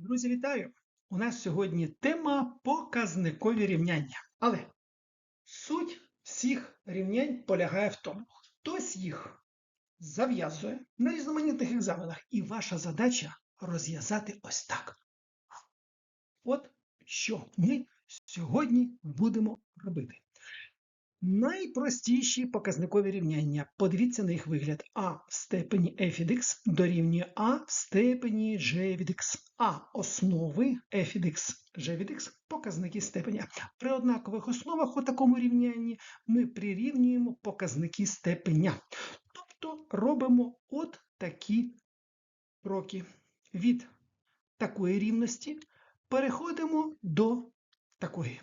Друзі, вітаю! У нас сьогодні тема показникові рівняння. Але суть всіх рівнянь полягає в тому, хтось їх зав'язує на різноманітних екзаменах, і ваша задача розв'язати ось так. От що ми сьогодні будемо робити. Найпростіші показникові рівняння. Подивіться на їх вигляд. А в степені f від x дорівнює А в степені g від x. А основи f від x, g від x показники степеня. При однакових основах у такому рівнянні ми прирівнюємо показники степеня. Тобто робимо от такі кроки. Від такої рівності переходимо до такої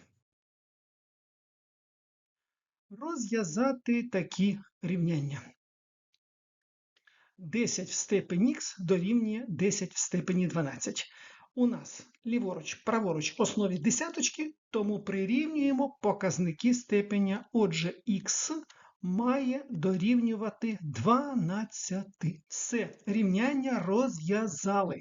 розв'язати такі рівняння. 10 в степені х дорівнює 10 в степені 12. У нас ліворуч, праворуч основі десяточки, тому прирівнюємо показники степеня. Отже, х має дорівнювати 12. Все, рівняння розв'язали.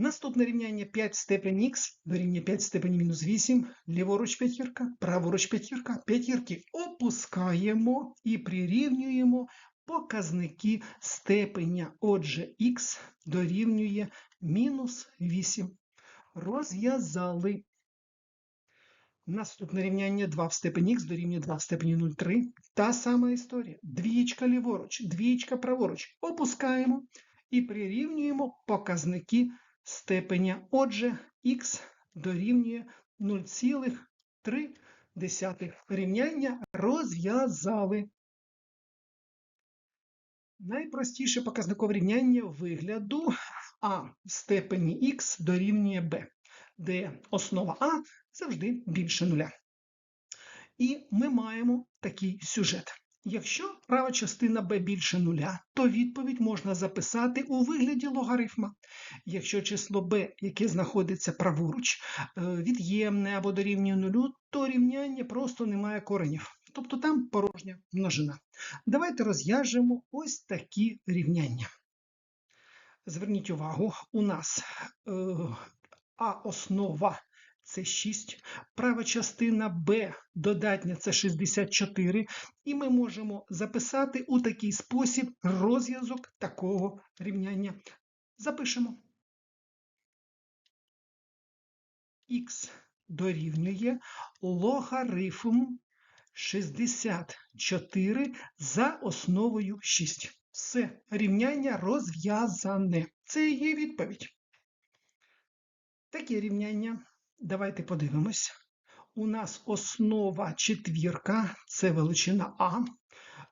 Наступне рівняння 5 в степені х дорівнює 5 в степені мінус 8, ліворуч п'ятірка, праворуч п'ятірка, п'ятірки опускаємо і прирівнюємо показники степеня. Отже, х дорівнює мінус 8. Розв'язали. Наступне рівняння 2 в степені х дорівнює 2 в степені 0,3. Та сама історія. Двічка ліворуч, двічка праворуч. Опускаємо і прирівнюємо показники степеня. Отже, х дорівнює 0,3 рівняння розв'язали. Найпростіше показникове рівняння вигляду А в степені х дорівнює b, де основа А завжди більше нуля. І ми маємо такий сюжет. Якщо права частина b більше нуля, то відповідь можна записати у вигляді логарифма. Якщо число b, яке знаходиться праворуч, е, від'ємне або дорівнює нулю, то рівняння просто не має коренів. Тобто там порожня множина. Давайте розв'яжемо ось такі рівняння. Зверніть увагу, у нас е, А основа це 6, права частина Б додатня це 64, і ми можемо записати у такий спосіб розв'язок такого рівняння. Запишемо. Х дорівнює логарифм 64 за основою 6. Все, рівняння розв'язане. Це є відповідь. Таке рівняння Давайте подивимось. У нас основа четвірка, це величина А.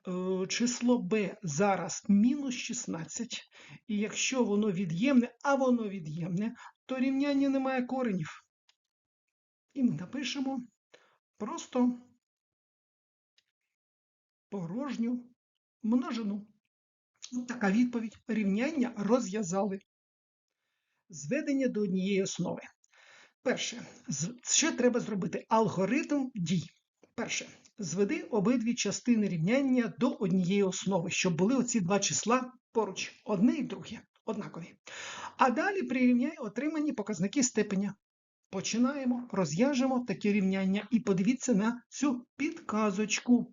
Е, число b зараз мінус 16. І якщо воно від'ємне, а воно від'ємне, то рівняння не має коренів. І ми напишемо просто порожню множину. Така відповідь. Рівняння розв'язали. Зведення до однієї основи. Перше, що треба зробити? Алгоритм дій. Перше, зведи обидві частини рівняння до однієї основи, щоб були оці два числа поруч, одне і друге, однакові. А далі прирівняй отримані показники степеня. Починаємо, розв'яжемо таке рівняння і подивіться на цю підказочку.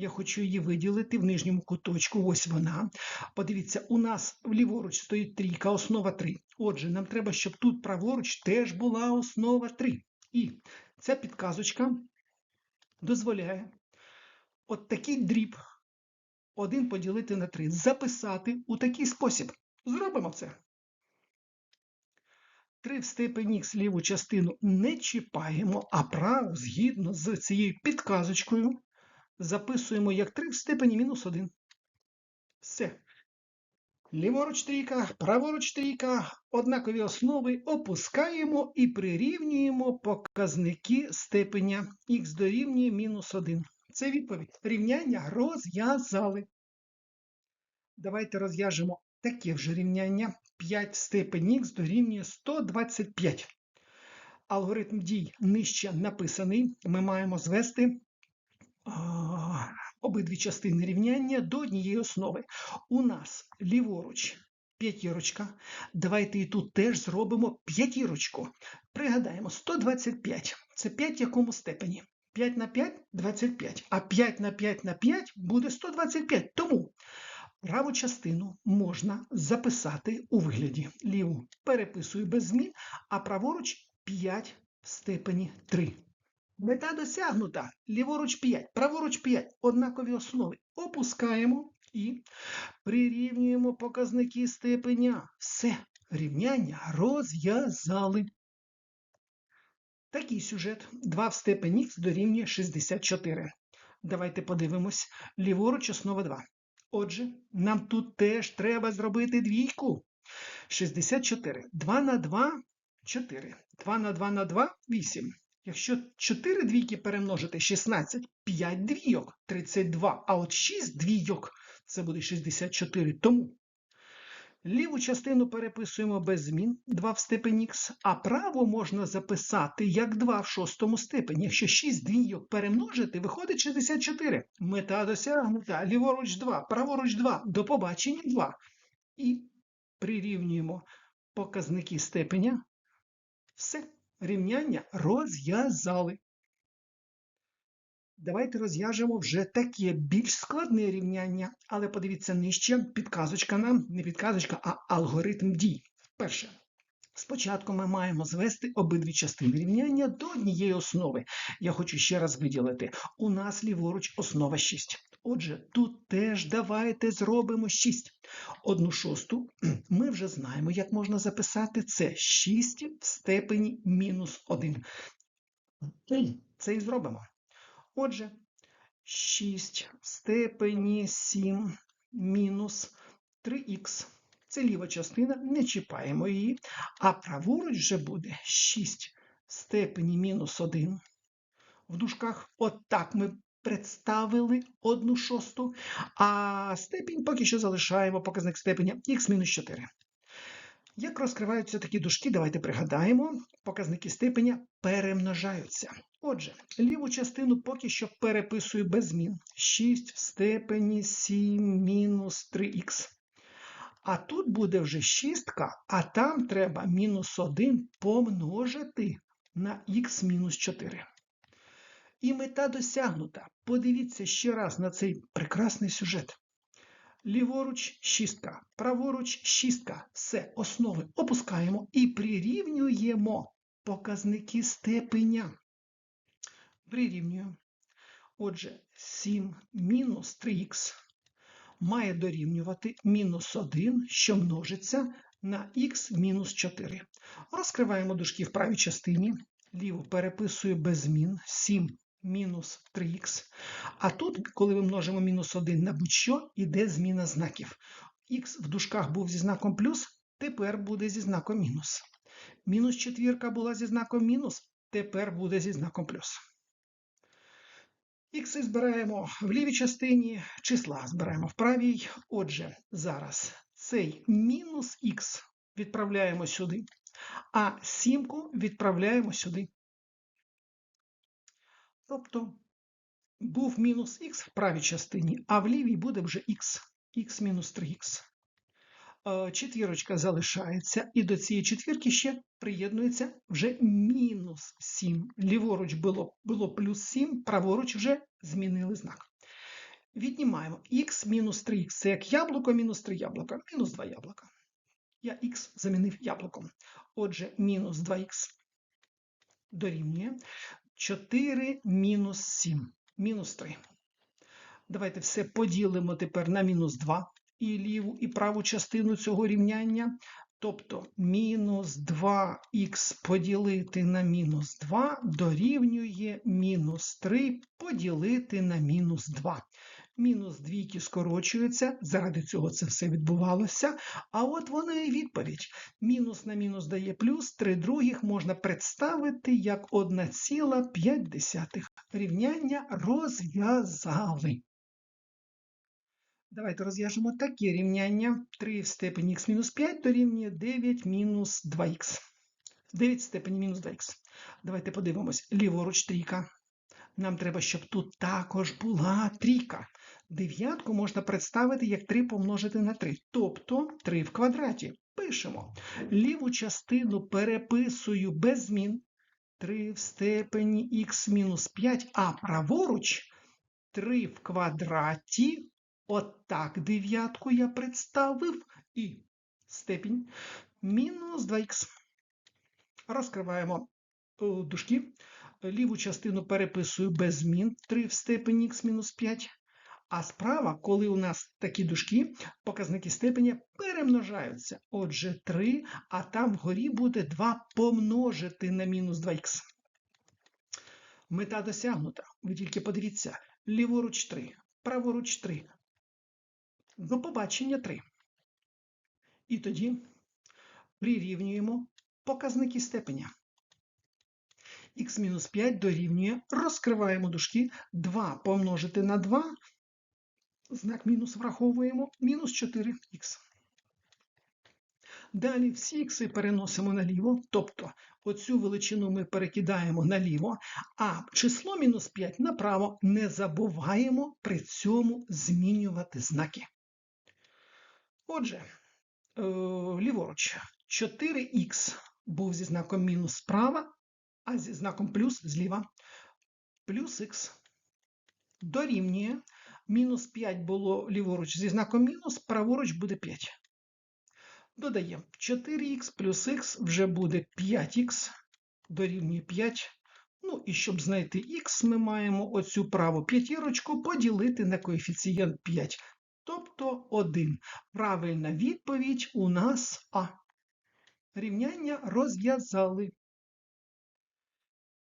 Я хочу її виділити в нижньому куточку. Ось вона. Подивіться, у нас ліворуч стоїть трійка, основа 3. Отже, нам треба, щоб тут праворуч теж була основа 3. І ця підказочка дозволяє от такий дріб 1 поділити на 3, записати у такий спосіб. Зробимо це. 3 в степені х ліву частину не чіпаємо, а праву згідно з цією підказочкою записуємо як 3 в степені мінус 1. Все. Ліворуч трійка, праворуч трійка, однакові основи опускаємо і прирівнюємо показники степеня х дорівнює мінус 1. Це відповідь. Рівняння розв'язали. Давайте розв'яжемо таке вже рівняння. 5 в степені х дорівнює 125. Алгоритм дій нижче написаний. Ми маємо звести обидві частини рівняння до однієї основи. У нас ліворуч п'ятірочка. Давайте і тут теж зробимо п'ятірочку. Пригадаємо, 125 це 5 в якому степені? 5 на 5 – 25, а 5 на 5 на 5 буде 125. Тому праву частину можна записати у вигляді ліву. Переписую без змін, а праворуч 5 в степені 3. Мета досягнута. Ліворуч 5, праворуч 5. Однакові основи. Опускаємо і прирівнюємо показники степеня. Все, рівняння розв'язали. Такий сюжет. 2 в степені х дорівнює 64. Давайте подивимось. Ліворуч основа 2. Отже, нам тут теж треба зробити двійку. 64. 2 на 2 4. 2 на 2 на 2 8. Якщо 4 двійки перемножити 16, 5 двійок 32, а от 6 двійок це буде 64. Тому ліву частину переписуємо без змін 2 в степені х, а право можна записати як 2 в шостому степені. Якщо 6 двійок перемножити, виходить 64. Мета досягнута. Ліворуч 2, праворуч 2, до побачення 2. І прирівнюємо показники степеня. Все. Рівняння розв'язали. Давайте розв'яжемо вже таке більш складне рівняння, але подивіться нижче, підказочка нам, не підказочка, а алгоритм дій. Перше. Спочатку ми маємо звести обидві частини рівняння до однієї основи. Я хочу ще раз виділити. У нас ліворуч основа 6. Отже, тут теж давайте зробимо 6. Одну шосту ми вже знаємо, як можна записати це 6 в степені мінус 1. Це і зробимо. Отже, 6 в степені 7 мінус 3х. Це ліва частина, не чіпаємо її. А праворуч вже буде 6 в степені мінус 1. В дужках отак ми представили одну шосту, а степінь поки що залишаємо показник степеня х-4. Як розкриваються такі дужки, давайте пригадаємо, показники степеня перемножаються. Отже, ліву частину поки що переписую без змін. 6 в степені 7 мінус 3х. А тут буде вже шістка, а там треба мінус 1 помножити на х мінус 4. І мета досягнута. Подивіться ще раз на цей прекрасний сюжет. Ліворуч шістка, праворуч шістка. Все, основи опускаємо і прирівнюємо показники степеня. Прирівнюємо. Отже, 7 мінус 3х має дорівнювати мінус 1, що множиться на х мінус 4. Розкриваємо дужки в правій частині. Ліву переписую без змін 7 мінус 3х. А тут, коли ми множимо мінус 1 на будь-що, іде зміна знаків. Х в дужках був зі знаком плюс, тепер буде зі знаком мінус. Мінус четвірка була зі знаком мінус, тепер буде зі знаком плюс. Х збираємо в лівій частині, числа збираємо в правій. Отже, зараз цей мінус х відправляємо сюди, а сімку відправляємо сюди. Тобто був мінус х в правій частині, а в лівій буде вже х, х мінус 3х. Е, четвірочка залишається, і до цієї четвірки ще приєднується вже мінус 7. Ліворуч було було плюс 7, праворуч вже змінили знак. Віднімаємо х мінус 3х. Це як яблуко мінус 3 яблука, мінус 2 яблука. Я х замінив яблуком. Отже, мінус 2х дорівнює 4 мінус 7, мінус 3. Давайте все поділимо тепер на мінус 2 і ліву, і праву частину цього рівняння. Тобто мінус 2х поділити на мінус 2 дорівнює мінус 3 поділити на мінус 2. Мінус двійки скорочуються, заради цього це все відбувалося. А от вона і відповідь. Мінус на мінус дає плюс, 3 других можна представити як 1,5. Рівняння розв'язали. Давайте розв'яжемо таке рівняння. 3 в степені х мінус 5 дорівнює 9 мінус 2х. 9 в степені мінус 2х. Давайте подивимось. Ліворуч трійка. Нам треба, щоб тут також була трійка. Дев'ятку можна представити як 3 помножити на 3, тобто 3 в квадраті. Пишемо. Ліву частину переписую без змін. 3 в степені х мінус 5, а праворуч 3 в квадраті. Отак дев'ятку я представив і степінь мінус 2х. Розкриваємо е, дужки. Ліву частину переписую без змін 3 в степені х мінус 5. А справа, коли у нас такі дужки, показники степеня перемножаються. Отже, 3, а там вгорі буде 2 помножити на мінус 2х. Мета досягнута. Ви тільки подивіться. Ліворуч 3, праворуч 3. До побачення 3. І тоді прирівнюємо показники степеня. х-5 дорівнює, розкриваємо дужки, 2 помножити на 2, знак мінус враховуємо, мінус 4х. Далі всі ікси переносимо наліво, тобто оцю величину ми перекидаємо наліво, а число мінус 5 направо не забуваємо при цьому змінювати знаки. Отже, е, ліворуч 4х був зі знаком мінус справа, а зі знаком плюс зліва. Плюс х дорівнює. Мінус 5 було ліворуч зі знаком мінус, праворуч буде 5. Додаємо 4х плюс х вже буде 5х, дорівнює 5. Ну і щоб знайти х, ми маємо оцю праву п'ятірочку поділити на коефіцієнт 5. Тобто 1. Правильна відповідь у нас А. Рівняння розв'язали.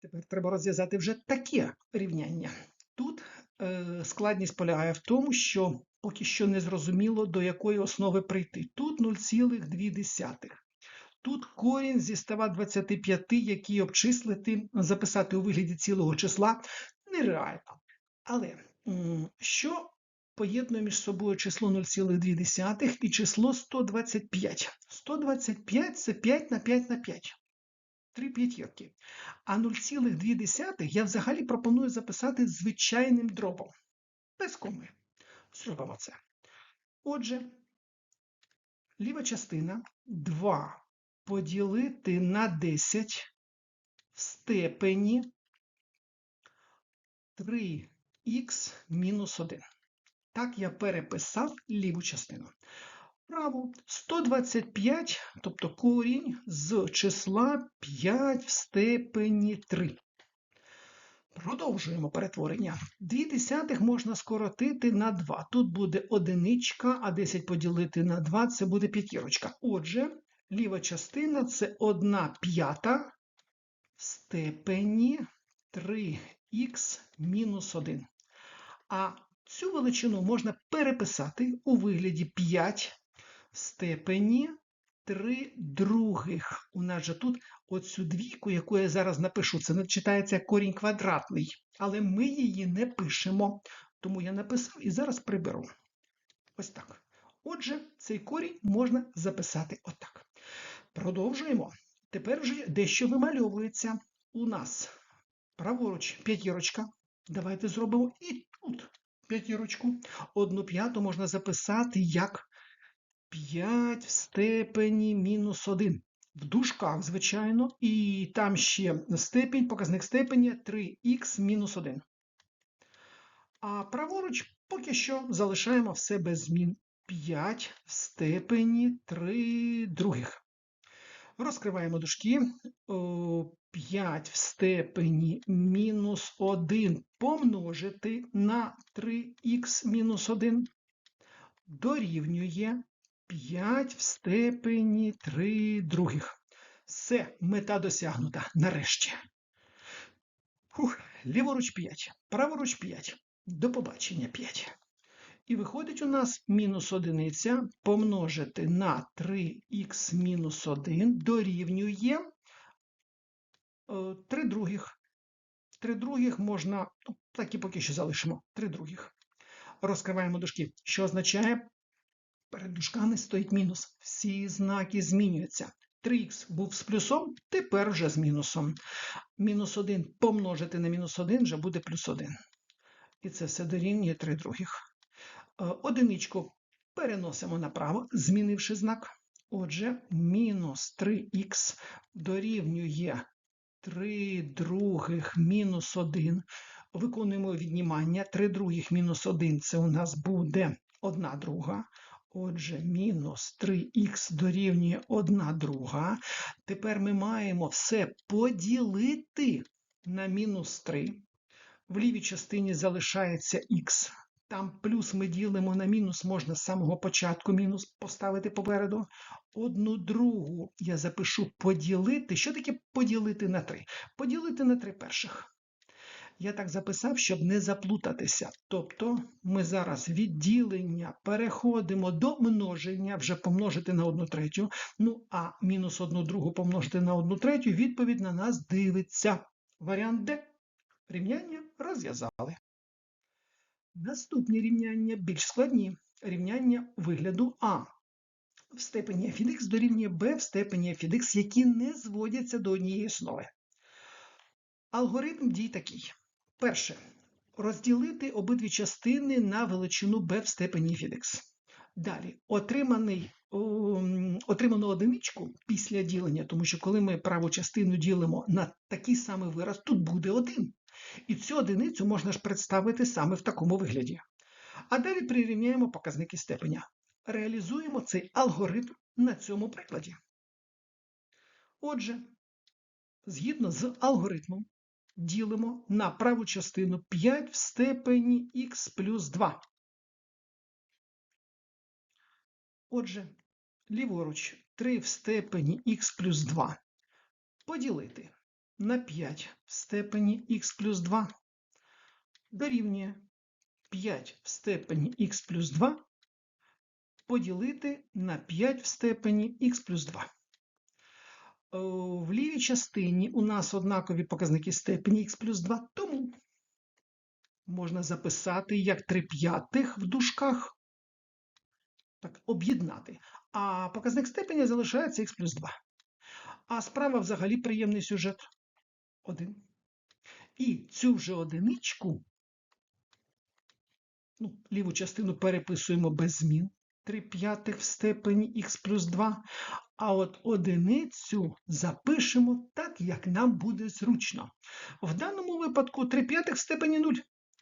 Тепер треба розв'язати вже таке рівняння. Тут складність полягає в тому, що поки що не зрозуміло, до якої основи прийти. Тут 0,2. Тут корінь зі 125, який обчислити, записати у вигляді цілого числа, нереально. Але що поєднує між собою число 0,2 і число 125? 125 це 5 на 5 на 5. Три п'ятірки. А 0,2 я взагалі пропоную записати звичайним дробом. Без коми. Зробимо це. Отже, ліва частина 2 поділити на 10 в степені 3х мінус 1. Так я переписав ліву частину. Праву 125, тобто корінь з числа 5 в степені 3. Продовжуємо перетворення. 2 десятих можна скоротити на 2. Тут буде одиничка, а 10 поділити на 2 це буде п'ятірочка. Отже, ліва частина це 1 п'ята в степені 3х мінус 1. А цю величину можна переписати у вигляді 5 в степені 3 других. У нас же тут оцю двійку, яку я зараз напишу, це читається як корінь квадратний, але ми її не пишемо. Тому я написав і зараз приберу. Ось так. Отже, цей корінь можна записати отак. Продовжуємо. Тепер вже дещо вимальовується. У нас праворуч п'ятірочка. Давайте зробимо і тут п'ятірочку. Одну п'яту можна записати як 5 в степені мінус 1. В дужках, звичайно, і там ще степінь, показник степені 3х мінус 1. А праворуч поки що залишаємо все без змін. 5 в степені 3 других. Розкриваємо дужки. 5 в степені мінус 1 помножити на 3х мінус 1 дорівнює 5 в степені 3 других. Все, мета досягнута. Нарешті. Фух, Ліворуч 5, праворуч 5. До побачення 5. І виходить у нас мінус одиниця помножити на 3х мінус 1 дорівнює 3 других. 3 других можна, ну, так і поки що залишимо 3 других. Розкриваємо дужки, що означає Перед дужками стоїть мінус. Всі знаки змінюються. 3х був з плюсом, тепер вже з мінусом. Мінус 1 помножити на мінус 1 вже буде плюс 1. І це все дорівнює 3 других. Е, Одиничку переносимо направо, змінивши знак. Отже, мінус 3х дорівнює 3 других мінус 1. Виконуємо віднімання. 3 других мінус 1 це у нас буде 1 друга. Отже, мінус 3х дорівнює 1 друга. Тепер ми маємо все поділити на мінус 3. В лівій частині залишається х. Там плюс ми ділимо на мінус, можна з самого початку мінус поставити попереду. Одну другу я запишу поділити. Що таке поділити на 3? Поділити на 3 перших. Я так записав, щоб не заплутатися. Тобто ми зараз від ділення переходимо до множення, вже помножити на 1 третю. Ну, а мінус 1 другу помножити на 1 третю, відповідь на нас дивиться. Варіант Д. Рівняння розв'язали. Наступні рівняння більш складні. Рівняння вигляду А. В степені f x дорівнює b в степені f x, які не зводяться до однієї основи. Алгоритм дій такий. Перше. Розділити обидві частини на величину b в степені x. Далі, отриманий, отриману одиничку після ділення, тому що коли ми праву частину ділимо на такий самий вираз, тут буде 1. І цю одиницю можна ж представити саме в такому вигляді. А далі прирівняємо показники степеня. Реалізуємо цей алгоритм на цьому прикладі. Отже, згідно з алгоритмом, ділимо на праву частину 5 в степені х плюс 2. Отже, ліворуч 3 в степені х плюс 2 поділити на 5 в степені х плюс 2 дорівнює 5 в степені х плюс 2 поділити на 5 в степені х плюс 2. Е, В лівій частині у нас однакові показники степені х плюс 2, тому можна записати як 3 п'ятих в дужках, так, об'єднати. А показник степеня залишається х плюс 2. А справа взагалі приємний сюжет. 1. І цю вже одиничку, ну, ліву частину переписуємо без змін. 3 п'ятих в степені х плюс 2. А от одиницю запишемо так, як нам буде зручно. В даному випадку 3 п'ятих в степені 0.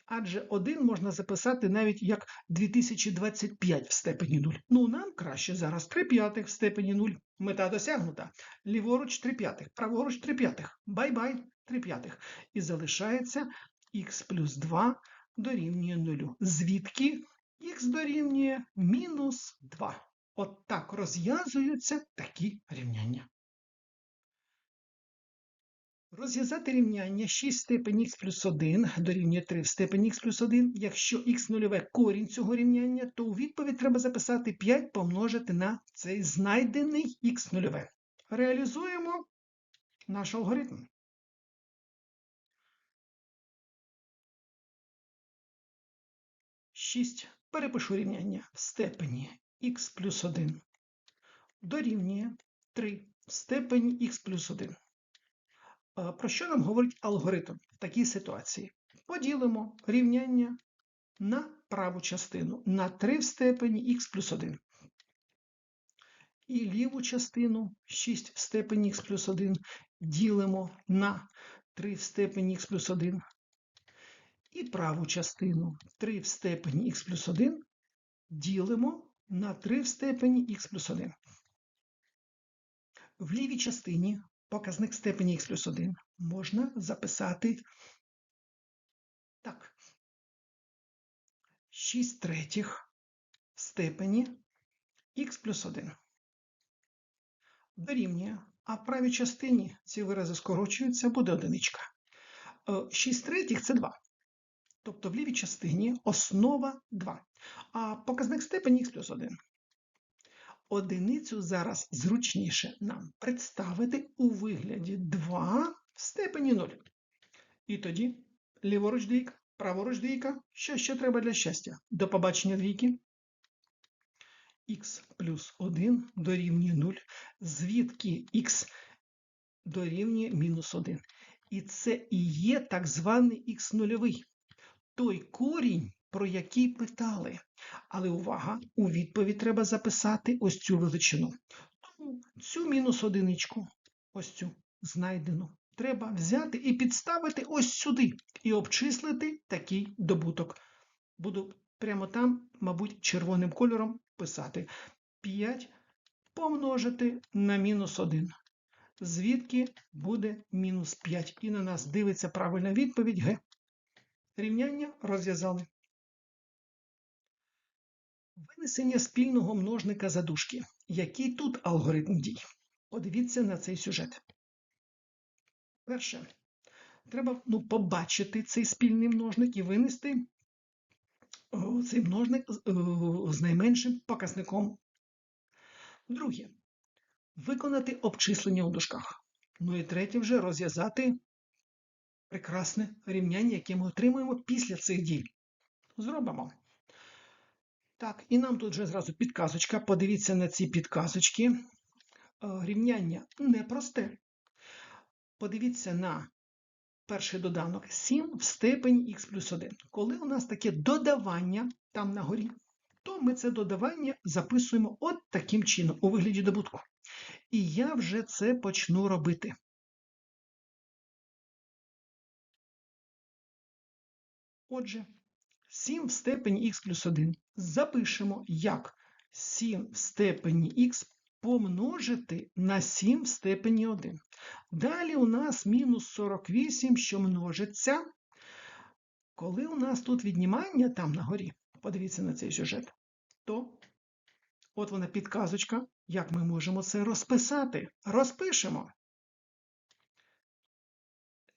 Адже 1 можна записати навіть як 2025 в степені 0. Ну, нам краще зараз 3 п'ятих в степені 0. Мета досягнута. Ліворуч 3 п'ятих, праворуч 3 п'ятих. Бай-бай 3 п'ятих. І залишається х плюс 2 дорівнює 0. Звідки х дорівнює мінус 2. От так розв'язуються такі рівняння. Розв'язати рівняння 6 в степені х плюс 1 дорівнює 3 в степені х плюс 1. Якщо х нульове корінь цього рівняння, то у відповідь треба записати 5 помножити на цей знайдений х нульове. Реалізуємо наш алгоритм. Шість. Перепишу рівняння в степені х плюс 1 дорівнює 3 в степені х плюс 1. Про що нам говорить алгоритм в такій ситуації? Поділимо рівняння на праву частину на 3 в степені х плюс 1. І ліву частину 6 в степені х плюс 1 ділимо на 3 в степені х плюс 1. І праву частину 3 в степені х плюс 1 ділимо на 3 в степені х плюс 1. В лівій частині показник степені х плюс 1 можна записати так. 6 третіх в степені х плюс 1. Дорівнює. А в правій частині ці вирази скорочуються, буде одиничка. 6 третіх – це 2. Тобто в лівій частині основа 2. А показник степені х плюс 1. Одиницю зараз зручніше нам представити у вигляді 2 в степені 0. І тоді ліворуч двійка, праворуч двійка. Що ще треба для щастя? До побачення двійки. х плюс 1 дорівнює 0, звідки х дорівнює мінус 1. І це і є так званий х нульовий. Той корінь, про який питали. Але увага, у відповідь треба записати ось цю величину. Тому цю мінус одиничку, ось цю знайдену, треба взяти і підставити ось сюди, і обчислити такий добуток. Буду прямо там, мабуть, червоним кольором писати 5 помножити на мінус 1. Звідки буде мінус 5. І на нас дивиться правильна відповідь Г. Рівняння розв'язали. Винесення спільного множника задушки. Який тут алгоритм дій? Подивіться на цей сюжет. Перше, треба ну, побачити цей спільний множник і винести о, цей множник о, з найменшим показником. Друге, виконати обчислення у дужках. Ну і третє вже розв'язати прекрасне рівняння, яке ми отримуємо після цих дій. Зробимо. Так, і нам тут вже зразу підказочка. Подивіться на ці підказочки. Е, рівняння непросте. Подивіться на перший доданок 7 в степені х плюс 1. Коли у нас таке додавання там на горі, то ми це додавання записуємо от таким чином, у вигляді добутку. І я вже це почну робити. Отже, 7 в степені х плюс 1 запишемо як 7 в степені х помножити на 7 в степені 1. Далі у нас мінус 48, що множиться. Коли у нас тут віднімання там на горі, подивіться на цей сюжет, то от вона підказочка, як ми можемо це розписати. Розпишемо.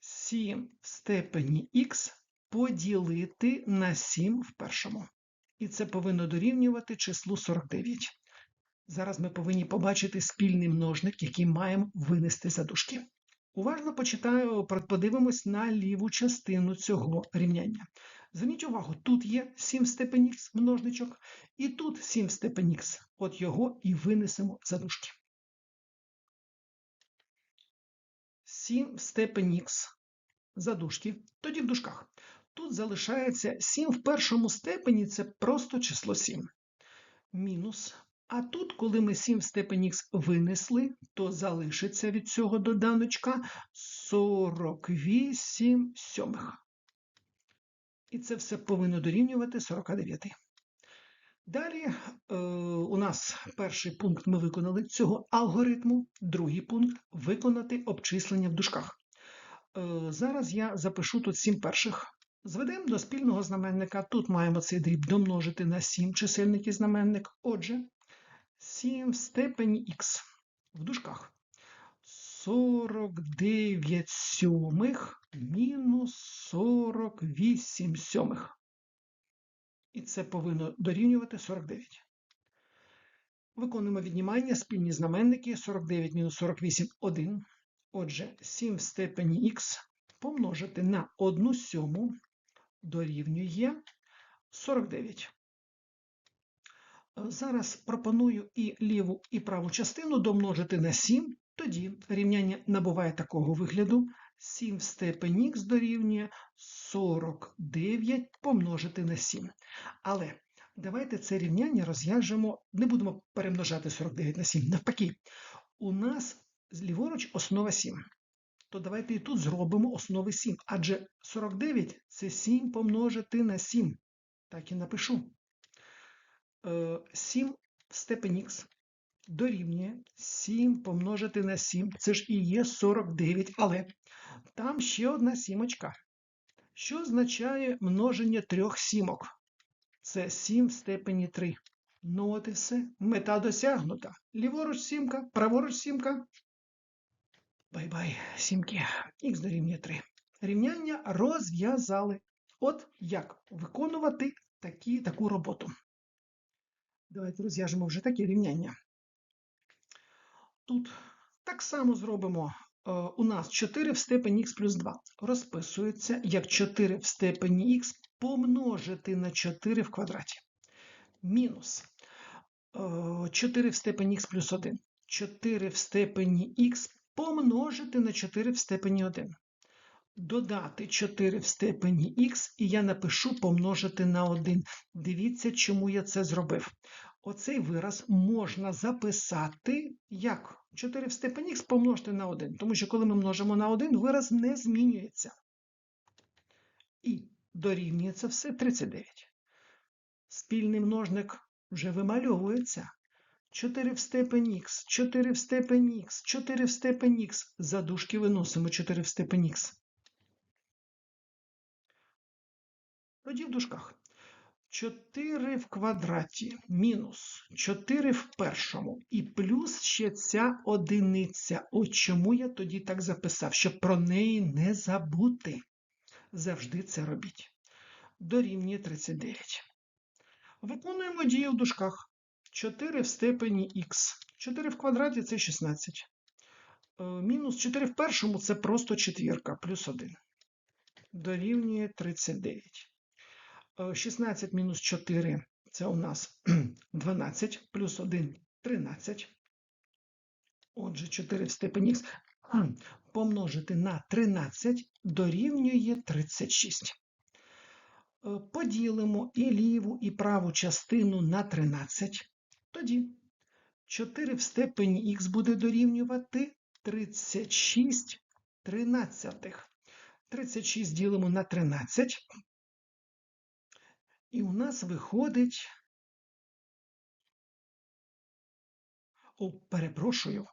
7 в степені х поділити на 7 в першому. І це повинно дорівнювати числу 49. Зараз ми повинні побачити спільний множник, який маємо винести за дужки. Уважно почитаю, подивимось на ліву частину цього рівняння. Зверніть увагу, тут є 7 в степені х множничок, і тут 7 в степені х. От його і винесемо за дужки. 7 в степені х задушки, тоді в дужках. Тут залишається 7 в першому степені це просто число 7. Мінус. А тут, коли ми 7 в степені х винесли, то залишиться від цього доданочка 48 сьомих. І це все повинно дорівнювати 49. Далі е, у нас перший пункт ми виконали цього алгоритму, другий пункт виконати обчислення в дужках. Е, зараз я запишу тут 7 перших. Зведемо до спільного знаменника. Тут маємо цей дріб домножити на 7 чисельник знаменник. Отже, 7 в степені х в дужках. 49 сьомих мінус 48 сьомих. І це повинно дорівнювати 49. Виконуємо віднімання, спільні знаменники 49 мінус 48 1. Отже, 7 в степені х помножити на 1 сьому дорівнює 49. Зараз пропоную і ліву, і праву частину домножити на 7. Тоді рівняння набуває такого вигляду. 7 в степені х дорівнює 49 помножити на 7. Але давайте це рівняння розв'яжемо, не будемо перемножати 49 на 7. Навпаки, у нас ліворуч основа 7 то давайте і тут зробимо основи 7. Адже 49 це 7 помножити на 7. Так і напишу. 7 е, в степені х дорівнює 7 помножити на 7. Це ж і є 49, але там ще одна сімочка. Що означає множення трьох сімок? Це 7 в степені 3. Ну, от і все. Мета досягнута. Ліворуч сімка, праворуч сімка. Бай-бай, сімки, х дорівнює 3. Рівняння розв'язали. От як виконувати такі, таку роботу. Давайте розв'яжемо вже таке рівняння. Тут так само зробимо. Е, у нас 4 в степені х плюс 2 розписується як 4 в степені х помножити на 4 в квадраті. Мінус. 4 в степені х плюс 1. 4 в степені х помножити на 4 в степені 1. Додати 4 в степені х, і я напишу помножити на 1. Дивіться, чому я це зробив. Оцей вираз можна записати як 4 в степені х помножити на 1. Тому що коли ми множимо на 1, вираз не змінюється. І дорівнюється все 39. Спільний множник вже вимальовується. 4 в степені х, 4 в степені х, 4 в степені х. За дужки виносимо 4 в степені х. Тоді в дужках. 4 в квадраті мінус 4 в першому і плюс ще ця одиниця. От чому я тоді так записав, щоб про неї не забути. Завжди це робіть. Дорівнює 39. Виконуємо дію в дужках. 4 в степені х. 4 в квадраті це 16. Е, Мінус 4 в першому це просто четвірка, плюс 1. Дорівнює 39. Е, 16 мінус 4 це у нас 12, плюс 1 13. Отже, 4 в степені х помножити на 13 дорівнює 36. Е, Поділимо і ліву, і праву частину на 13. Тоді 4 в степені х буде дорівнювати 36 тринадцятих. 36 ділимо на 13. І у нас виходить. О, перепрошую.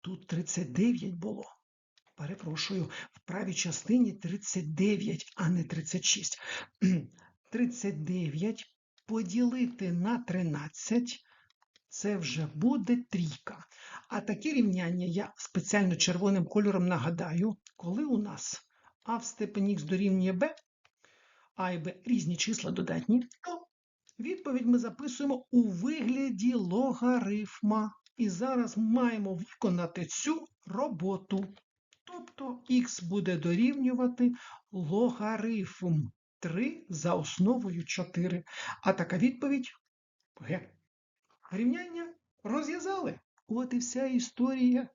Тут 39 було. Перепрошую, в правій частині 39, а не 36. 39 поділити на 13 це вже буде трійка. А таке рівняння я спеціально червоним кольором нагадаю, коли у нас а в степені х дорівнює b, а і b різні числа додатні, то відповідь ми записуємо у вигляді логарифма. І зараз маємо виконати цю роботу. Тобто х буде дорівнювати логарифм 3 за основою 4. А така відповідь Г. Рівняння розв'язали. От і вся історія.